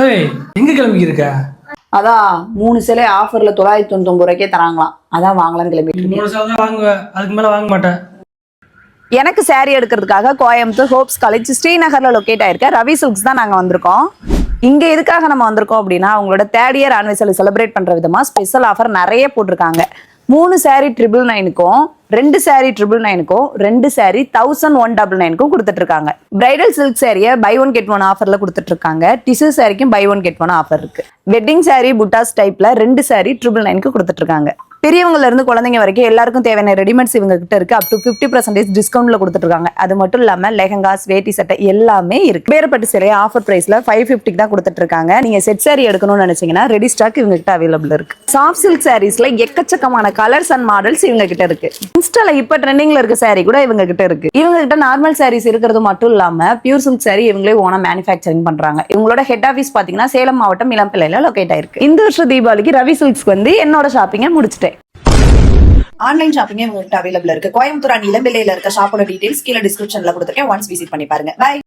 ஏய் எங்க கிளம்பி இருக்க? அதான் மூணு சிலை ஆஃபர்ல தொள்ளாயிரத்தி தொண்ணூத்தி ரூபாய்க்கே தராங்களாம். அதான் வாங்கலாம்னு இருக்கேன். மூணு தான் வாங்குவேன் அதுக்கு மேல வாங்க மாட்டேன் எனக்கு saree எடுக்கிறதுக்காக கோயம்புத்தூர் ஹோப்ஸ் காலேஜ் ஸ்ரீநகர்ல லொக்கேட் ஆயிருக்க. ரவி சில்க்ஸ் தான் நாங்க வந்திருக்கோம். இங்க எதுக்காக நம்ம வந்திருக்கோம் அப்படின்னா அவங்களோட தேர்ட் இயர் ஆனிவர்சரி செலிப்ரேட் பண்ற விதமா ஸ்பெஷல் ஆஃபர் நிறைய போட்டிருக்காங்க. மூணு saree ட்ரிபிள் நைனுக்கும் ரெண்டு saree ட்ரிபிள் நைனுக்கும் ரெண்டு saree தௌசண்ட் ஒன் டபுள் நைனுக்கும் கொடுத்துட்டு இருக்காங்க பிரைடல் சில்க் சாரியை பை ஒன் கெட் ஒன் ஆஃபர்ல கொடுத்துட்டு இருக்காங்க tissue சாரிக்கும் buy one get one offer இருக்கு. வெட்டிங் சாரீ புட்டாஸ் டைப்ல ரெண்டு saree ட்ரிபிள் நைனுக்கு கொடுத்துட்டு இருக்காங்க பெரியவங்கல இருந்து குழந்தைங்க வரைக்கும் எல்லாருக்கும் தேவையான ரெடிமேட்ஸ் இவங்க கிட்ட இருக்கு. அப் டு ஃபிஃப்டி பர்சன்டேஜ் டிஸ்கவுண்ட்ல கொடுத்துருக்காங்க அது மட்டும் இல்லாம லெஹங்காஸ் வேட்டி சட்டை எல்லாமே இருக்கு. வேறுபட்டு சிலையை ஆஃபர் பிரைஸ்ல ஃபைவ் ஃபிஃப்டிக்கு தான் கொடுத்துட்டு இருக்காங்க நீங்க செட் சாரி எடுக்கணும்னு நினைச்சீங்கன்னா ரெடி ஸ்டாக் இவங்க கிட்ட அவைலபிள் இருக்கு. சாஃப்ட் சில்க் சாரீஸ்ல எக்கச்சக்கமான கலர்ஸ் அண்ட் மாடல்ஸ் இவங்க கிட்ட இருக்கு இன்ஸ்டால இப்ப ட்ரெண்டிங்ல இருக்க saree கூட இவங்க கிட்ட இருக்கு. இவங்க கிட்ட நார்மல் சாரீஸ் இருக்கிறது மட்டும் இல்லாம பியூர் சில்க் சாரி இவங்களே ஓனா மேனுஃபேக்சரிங் பண்றாங்க. இவங்களோட ஹெட் ஆஃபீஸ் பாத்தீங்கன்னா சேலம் மாவட்டம் இளம்பிள்ளையில லொகேட் ஆயிருக்கு. இந்த வருஷம் தீபாவளிக்கு ரவி சில்க்ஸ்க்கு வந்து என்னோட ஷாப்பிங்கை முடிச்சிட்டேன். ஆன்லைன் ஷாப்பிங்கே உங்ககிட்ட அவைலபிள் இருக்கு. கோயம்புத்தூர் அண்ட் இளம்பிள்ளையில இருக்க ஷாப்போட டீடைல்ஸ் கீழே டிஸ்கிரிப்ஷன்ல கொடுத்துருக்கேன். ஒன்ஸ் விசிட் பண்ணி பாருங்க. பை